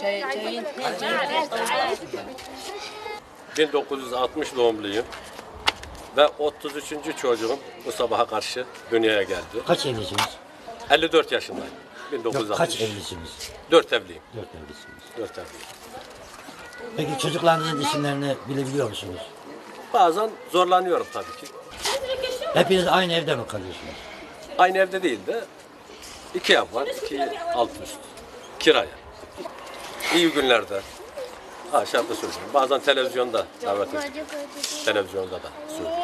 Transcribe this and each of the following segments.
Çayın 1960 doğumluyum. Ve 33. çocuğum bu sabaha karşı dünyaya geldi. Kaç evlisiniz? 54 yaşındayım. Yok, 1960. kaç evlisiniz? 4 evliyim. Dört evlisiniz. 4 evliyim. Peki çocuklarınızın isimlerini bilebiliyor musunuz? Bazen zorlanıyorum tabii ki. Hepiniz aynı evde mi kalıyorsunuz? Aynı evde değil de iki ev var, iki alt üst. Kiraya. İyi günlerde. Aşağıda söylüyorum. Bazen televizyonda davet ediyorum. Televizyonda da söylüyorum.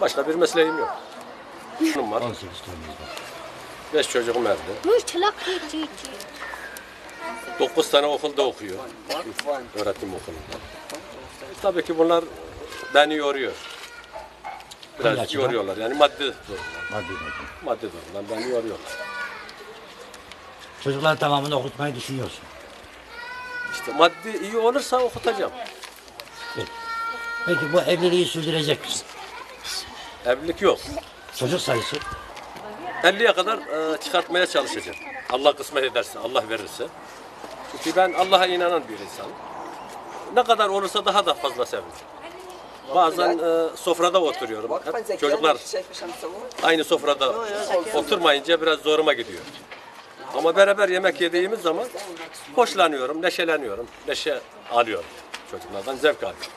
Başka bir mesleğim yok. Hanım var. 18 torununuz var. Beş çocuğum evde. Dokuz tane okulda okuyor. Öğretim okulunda. Tabii ki bunlar beni yoruyor. Biraz yoruyorlar. Yani maddi durumdan. Maddi maddi. Maddi durumdan beni yoruyorlar. Çocukların tamamını okutmayı düşünüyorsun. İşte maddi iyi olursa okutacağım. Peki. Peki bu evliliği sürdürecek misin? Evlilik yok. Çocuk sayısı 50'ye kadar e, çıkartmaya çalışacağım. Allah kısmet ederse, Allah verirse. Çünkü ben Allah'a inanan bir insanım. Ne kadar olursa daha da fazla sevinirim. Bazen e, sofrada oturuyorum. Hep çocuklar aynı sofrada oturmayınca biraz zoruma gidiyor. Ama beraber yemek yediğimiz zaman hoşlanıyorum, neşeleniyorum, neşe alıyorum. Çocuklardan zevk alıyorum.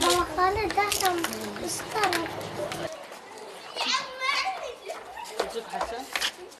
Tabaklarını zaten ısıtarım.